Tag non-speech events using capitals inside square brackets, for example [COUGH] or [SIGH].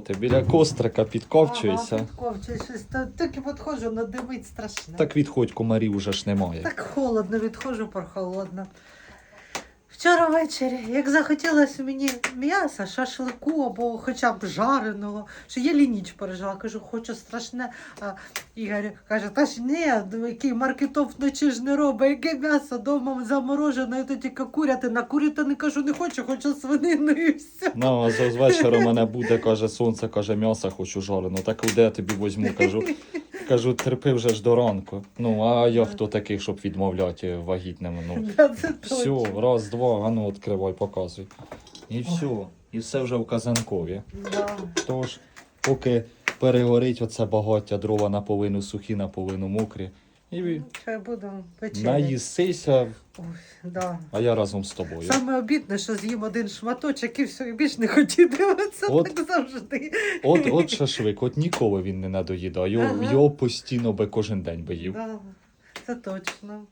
Ти біля кострика підковчуєшся. Ага, підковчуєшся. Та- Тільки підходжу, надимить страшно. Так відходь, комарів уже ж немає. Так холодно, відходжу прохолодно. Вчора ввечері, як захотілося мені м'яса, шашлику або хоча б жареного, що я лініч пережила, кажу, хочу страшне. А Ігор каже, та ж ні, ну, який маркетов вночі ж не робить, яке м'ясо дома заморожене, то тільки куряти. На курятина. Курятини кажу, не хочу, хочу свинину і все. Ну, а з вечора мене буде, каже, сонце, каже, м'яса хочу жареного. Так де я тобі возьму? Кажу, кажу, терпи вже ж до ранку. Ну, а я хто такий, щоб відмовляти вагітним? Ну, [LAUGHS] все, раз, два, а ну відкривай, показуй. І все. І все вже в казанкові. Да. Тож, поки перегорить оце багаття дрова наполовину сухі, наполовину мокрі. І Хай буду печення. наїсися, Ой, да. а я разом з тобою. Саме обідне, що з'їм один шматочок і все, і більш не хотів дивитися, От. так завжди. От, от шашлик, от ніколи він не надоїдає. Його, Ага. його постійно би кожен день би їв. Да, це точно.